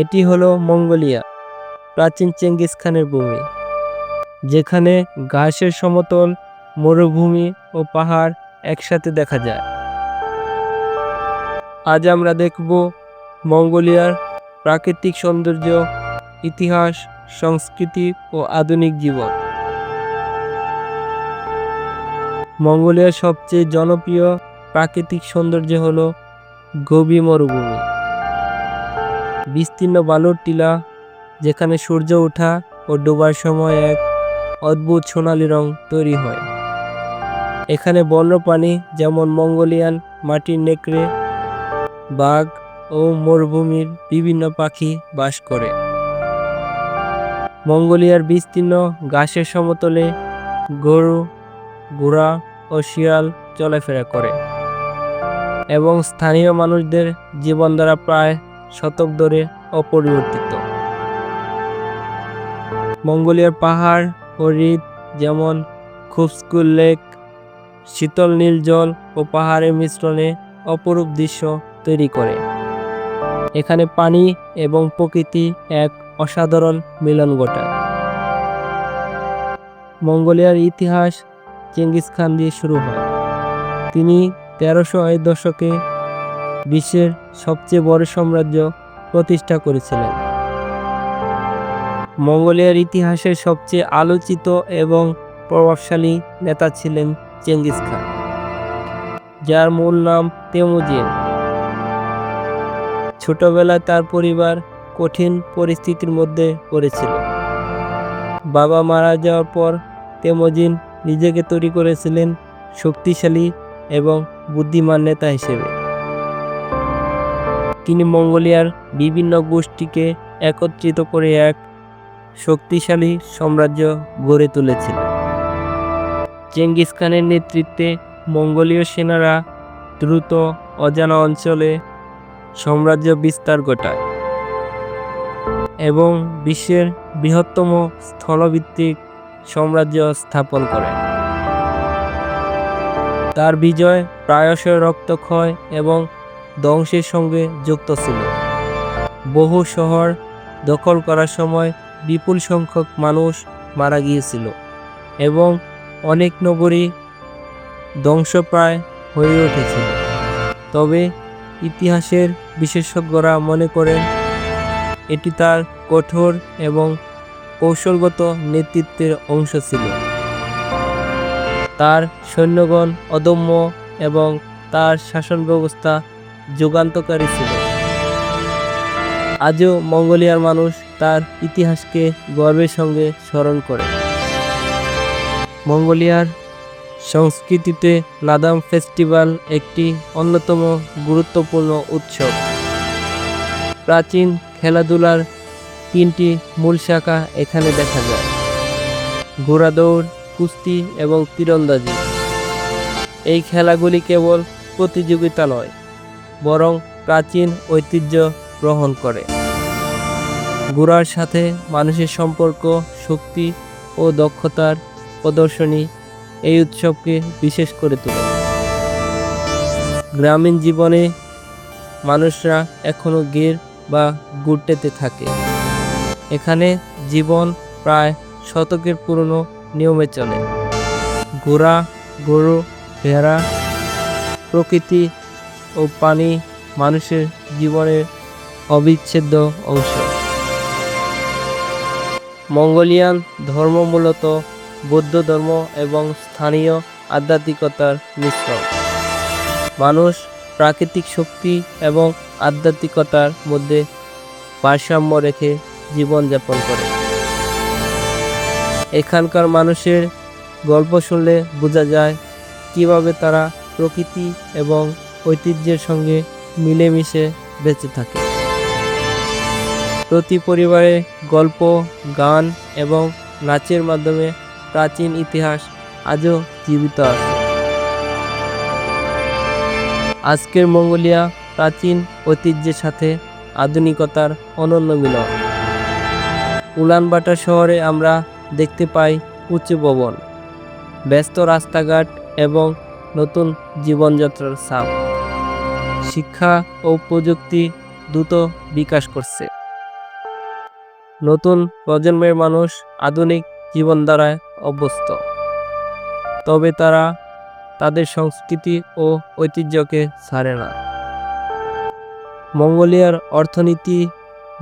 এটি হলো মঙ্গোলিয়া, প্রাচীন চেঙ্গিস খানের ভূমি, যেখানে ঘাসের সমতল মরুভূমি ও পাহাড় একসাথে দেখা যায়। আজ আমরা দেখব মঙ্গোলিয়ার প্রাকৃতিক সৌন্দর্য, ইতিহাস, সংস্কৃতি ও আধুনিক জীবন। মঙ্গোলিয়ার সবচেয়ে জনপ্রিয় প্রাকৃতিক সৌন্দর্য হল গভীর মরুভূমি। বিস্তীর্ণ বালুর টিলা, যেখানে সূর্য ওঠা ও ডোবার সময় এক অদ্ভুত সোনালি রং তৈরি হয়। এখানে বন্যপ্রাণী যেমন মঙ্গোলিয়ান, মাটির নেকড়ে, বাঘ ও মরুভূমির বিভিন্ন পাখি বাস করে। মঙ্গোলিয়ার বিস্তীর্ণ ঘাসের সমতলে গরু, ঘোড়া ও শিয়াল চলাফেরা করে এবং স্থানীয় মানুষদের জীবনধারা প্রায় শতক ধরে অপরিবর্তিত। মঙ্গোলিয়ার পাহাড় ও হ্রদ যেমন খুবস্কুল লেক, শীতল নীল জল ও পাহাড়ের মিশ্রণে অপরূপ দৃশ্য তৈরি করে। এখানে পানি এবং প্রকৃতি এক অসাধারণ মিলন ঘটায়। মঙ্গোলিয়ার ইতিহাস চেঙ্গিস খান দিয়ে শুরু হয়। তিনি তেরোশো দশকে বিশ্বের সবচেয়ে বড় সাম্রাজ্য প্রতিষ্ঠা করেছিলেন। মঙ্গোলিয়ার ইতিহাসের সবচেয়ে আলোচিত এবং প্রভাবশালী নেতা ছিলেন চেঙ্গিস খান, যার মূল নাম তেমুজিন। ছোটবেলায় তার পরিবার কঠিন পরিস্থিতির মধ্যে পড়েছিল। বাবা মারা যাওয়ার পর তেমজিন নিজেকে তৈরি করেছিলেন শক্তিশালী এবং বুদ্ধিমান নেতা হিসেবে। তিনি মঙ্গোলিয়ার বিভিন্ন গোষ্ঠীকে একত্রিত করে এক শক্তিশালী সাম্রাজ্য গড়ে তুলেছিলেন। চেঙ্গিস খানের নেতৃত্বে মঙ্গোলীয় সেনারা দ্রুত অজানা অঞ্চলে সাম্রাজ্য বিস্তার ঘটায় এবং বিশ্বের বৃহত্তম স্থলভিত্তিক সাম্রাজ্য স্থাপন করে। তার বিজয় প্রায়শই রক্তক্ষয় এবং ধ্বংসের সঙ্গে যুক্ত ছিল। বহু শহর দখল করার সময় বিপুল সংখ্যক মানুষ মারা গিয়েছিল এবং অনেক নগরী ধ্বংসপ্রায় হয়ে উঠেছিল তবে ইতিহাসের বিশেষজ্ঞরা মনে করেন, এটি তার কঠোর এবং কৌশলগত নেতৃত্বের অংশ ছিল। তার সৈন্যগণ অদম্য এবং তার শাসন ব্যবস্থা যুগান্তকারী ছিল। আজও মঙ্গোলিয়ার মানুষ তার ইতিহাসকে গর্বের সঙ্গে স্মরণ করে। মঙ্গোলিয়ার সংস্কৃতিতে লাদাম ফেস্টিভ্যাল একটি অন্যতম গুরুত্বপূর্ণ উৎসব। প্রাচীন খেলাধুলার তিনটি মূল শাখা এখানে দেখা যায়। ঘোড়াদৌড়, কুস্তি এবং তীরন্দাজি। এই খেলাগুলি কেবল প্রতিযোগিতা নয় বরং প্রাচীন ঐতিহ্য গ্রহণ করে। ঘোড়ার সাথে মানুষের সম্পর্ক, শক্তি ও দক্ষতার প্রদর্শনী এই উৎসবকে বিশেষ করে তোলে। গ্রামীণ জীবনে মানুষরা এখনও গের বা গুড়টেতে থাকে। এখানে জীবন প্রায় শতকের পুরনো নিয়মে চলে। ঘোড়া গরু, ভেড়া প্রকৃতি ও পানি মানুষের জীবনের অবিচ্ছেদ্য অংশ। মঙ্গোলিয়ান ধর্ম মূলত বৌদ্ধ ধর্ম এবং স্থানীয় আধ্যাত্মিকতার মিশ্রণ। মানুষ প্রাকৃতিক শক্তি এবং আধ্যাত্মিকতার মধ্যে ভারসাম্য রেখে জীবনযাপন করে। এখানকার মানুষের গল্প শুনলে বোঝা যায় কীভাবে তারা প্রকৃতি এবং ঐতিহ্যের সঙ্গে মিলেমিশে বেঁচে থাকে। প্রতি পরিবারে গল্প, গান এবং নাচের মাধ্যমে প্রাচীন ইতিহাস আজও জীবিত আছে। আজকের মঙ্গোলিয়া প্রাচীন ঐতিহ্যের সাথে আধুনিকতার অনন্য মিলন। উলানবাটা শহরে আমরা দেখতে পাই উঁচু ভবন, ব্যস্ত রাস্তাঘাট এবং নতুন জীবনযাত্রার ছাপ। শিক্ষা ও প্রযুক্তি দ্রুত বিকাশ করছে। নতুন প্রজন্মের মানুষ আধুনিক জীবনধারায় অভ্যস্ত। তবে তারা তাদের সংস্কৃতি ও ঐতিহ্যকে ছাড়ে না। মঙ্গোলিয়ার অর্থনীতি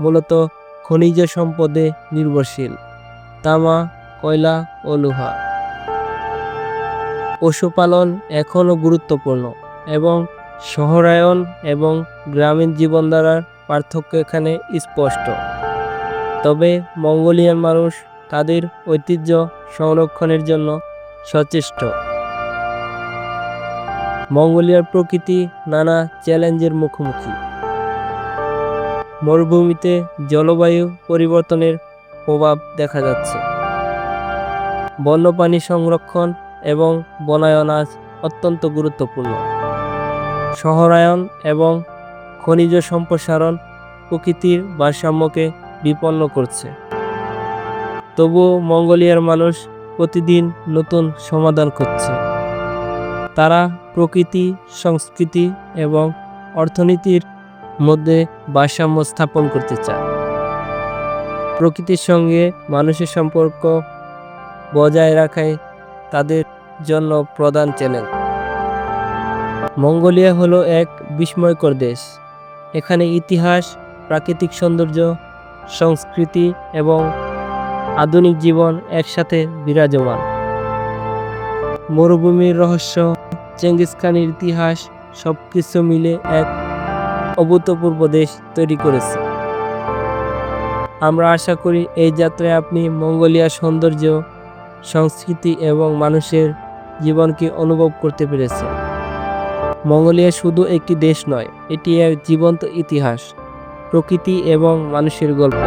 মূলত খনিজ সম্পদে নির্ভরশীল। তামা, কয়লা ও লোহা। পশুপালন এখনও গুরুত্বপূর্ণ এবং শহরায়ন এবং গ্রামীণ জীবনধারার পার্থক্য এখানে স্পষ্ট। তবে মঙ্গোলিয়ান মানুষ তাদের ঐতিহ্য সংরক্ষণের জন্য সচেষ্ট। মঙ্গোলিয়ার প্রকৃতি নানা চ্যালেঞ্জের মুখোমুখি। মরুভূমিতে জলবায়ু পরিবর্তনের প্রভাব দেখা যাচ্ছে। বন্যপ্রাণী সংরক্ষণ এবং বনায়ন আজ অত্যন্ত গুরুত্বপূর্ণ। শহরায়ন এবং খনিজ সম্প্রসারণ প্রকৃতির ভারসাম্যকে বিপন্ন করছে। তবুও মঙ্গোলিয়ার মানুষ প্রতিদিন নতুন সমাধান করছে তারা প্রকৃতি, সংস্কৃতি এবং অর্থনীতির মধ্যে ভারসাম্য স্থাপন করতে চায়। প্রকৃতির সঙ্গে মানুষের সম্পর্ক বজায় রাখাই তাদের জন্য প্রধান চ্যালেঞ্জ। মঙ্গোলিয়া হলো এক বিস্ময়কর দেশ। এখানে ইতিহাস, প্রাকৃতিক সৌন্দর্য, সংস্কৃতি এবং আধুনিক জীবন একসাথে বিরাজমান। মরুভূমির রহস্য, চেঙ্গিস খানের ইতিহাস সব কিছু মিলে এক অভূতপূর্ব দেশ তৈরি করেছে। আমরা আশা করি এই যাত্রায় আপনি মঙ্গোলিয়ার সৌন্দর্য, সংস্কৃতি এবং মানুষের জীবনকে অনুভব করতে পেরেছেন। মঙ্গোলিয়া শুধু একটি দেশ নয় এটি এক জীবন্ত ইতিহাস প্রকৃতি এবং মানুষের গল্প।